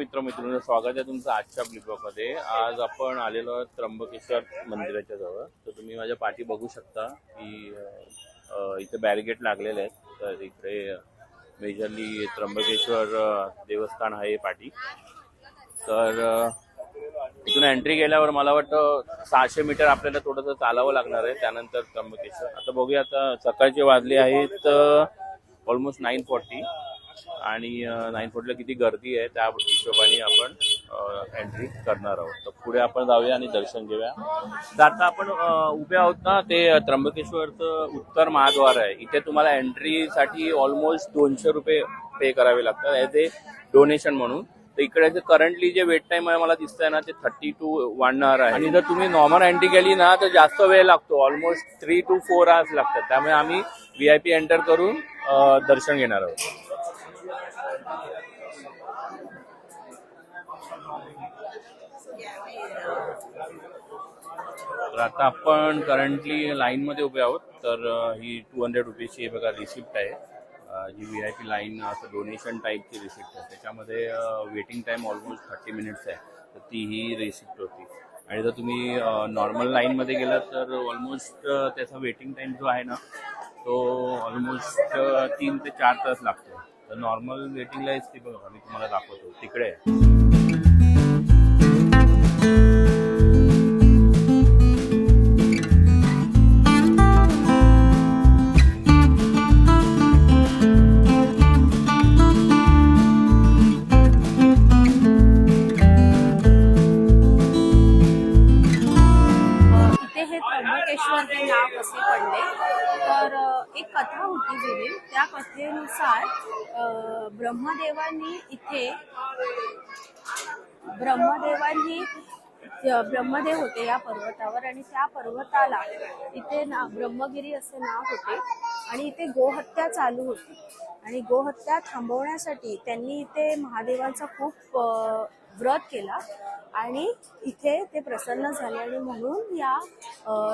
नमस्कार मित्र मित्रांनो स्वागत आहे तुमचं आजच्या ब्लॉगमध्ये आज आपण आलेलो आहोत त्र्यंबकेश्वर मंदिराच्या जवळ तर तुम्ही माझ्या पाठी बघू शकता की इथे बॅरिगेट लागलेले आहेत. तर इकडे मेजरली त्र्यंबकेश्वर देवस्थान आहे पाठी. तर इथून एंट्री केल्यावर मला वाटतं सहाशे मीटर आपल्याला थोडंसं चालावं लागणार आहे. त्यानंतर त्र्यंबकेश्वर. आता बघूया आता सकाळचे वाजले आहेत ऑलमोस्ट नाईन फॉर्टी आणि नाईन फोर्टीला किती गर्दी आहे त्या हिशोबाने आपण एंट्री करणार आहोत. तर पुढे आपण जाऊया आणि दर्शन घेऊया. तर आता आपण उभे आहोत ना ते त्र्यंबकेश्वरचं उत्तर महाद्वार आहे. इथे तुम्हाला एंट्रीसाठी ऑलमोस्ट दोनशे रुपये पे करावे लागतात ॲज ए डोनेशन म्हणून. तर इकडे जे करंटली जे वेट टाइम आहे मला दिसतंय ना ते थर्टी टू वन आवर आहे. आणि जर तुम्ही नॉर्मल एंट्री केली ना तर जास्त वेळ लागतो. Almost three to four hours लागतात. त्यामुळे आम्ही व्ही आय पी एंटर करून दर्शन घेणार आहोत. तर आता आपण करंटली लाईनमध्ये उभे आहोत. तर ही टू हंड्रेड रुपीजची बघा रिसिप्ट आहे. जी व्ही आय पी लाईन असं डोनेशन टाईपची रिसिप्ट आहे. त्याच्यामध्ये waiting time almost thirty minutes आहे. तर ती ही रिसिप्ट होती. आणि जर तुम्ही नॉर्मल लाईनमध्ये गेलात तर ऑलमोस्ट त्याचा वेटिंग टाईम जो आहे ना तो ऑलमोस्ट तीन ते चार तास लागतो. तर नॉर्मल वेटिंगला ती बघा मी तुम्हाला दाखवतो. तिकडे आहे. हे पडले तर एक कथा होती जुनी. त्या कथेनुसार ब्रह्मदेवांनी इथे ब्रह्मदेवांनी ब्रह्मदेव होते या पर्वतावर आणि त्या पर्वताला इथे ना ब्रह्मगिरी असे नाव होते आणि इथे गोहत्या चालू होती. आणि गोहत्या थांबवण्यासाठी त्यांनी इथे महादेवांचा खूप व्रत केला आणि इथे ते प्रसन्न झाले आणि म्हणून या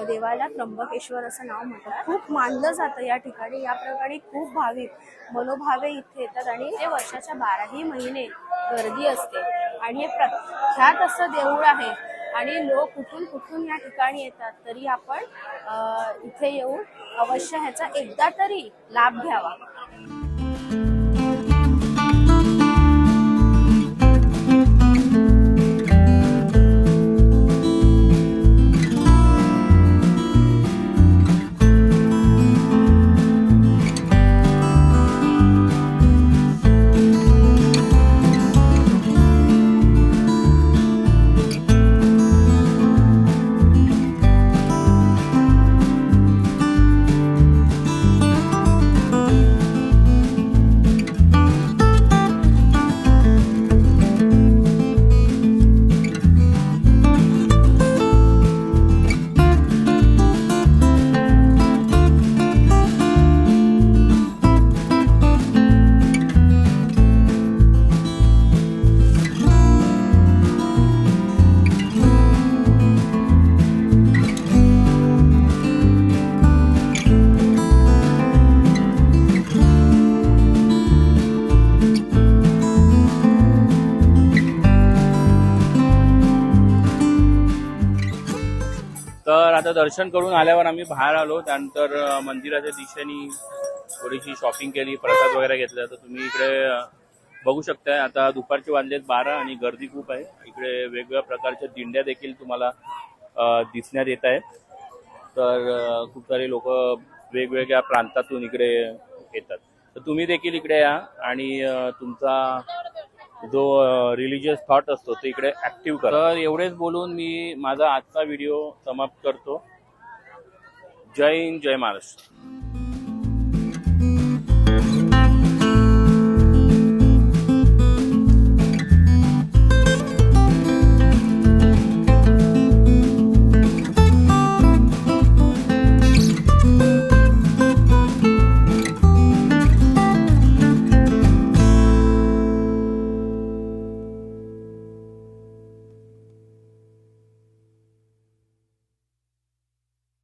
देवाला त्र्यंबकेश्वर असं नाव म्हणतात खूप मानलं जातं या ठिकाणी. या प्रकारे खूप भाविक मनोभावे इथे येतात आणि ते वर्षाच्या बाराही महिने गर्दी असते. आणि हे प्रख्यात असं देऊळ आहे आणि लोक कुठून कुठून या ठिकाणी येतात तरी आपण इथे येऊन अवश्य ह्याचा एकदा तरी लाभ घ्यावा. आता दर्शन करून आल्यावर आम्ही बाहेर आलो. त्यानंतर मंदिराच्या दिशेने थोडीशी शॉपिंग केली प्रसाद वगैरे घेतला. तर तुम्ही इकडे बघू शकताय. आता दुपारचे वाजलेत बारा आणि गर्दी खूप आहे. इकडे वेगवेगळ्या प्रकारच्या दिंड्या देखील तुम्हाला दिसण्यात येत आहेत. तर खूप सारे लोक वेगवेगळ्या प्रांतातून इकडे येतात. तर तुम्ही देखील इकडे या आणि तुमचा जो रिलिजियस थॉट असतो तो इकडे ऍक्टिव्ह कर. तर एवढेच बोलून मी माझा आजचा व्हिडिओ समाप्त करतो. जय हिंद जय महाराष्ट्र.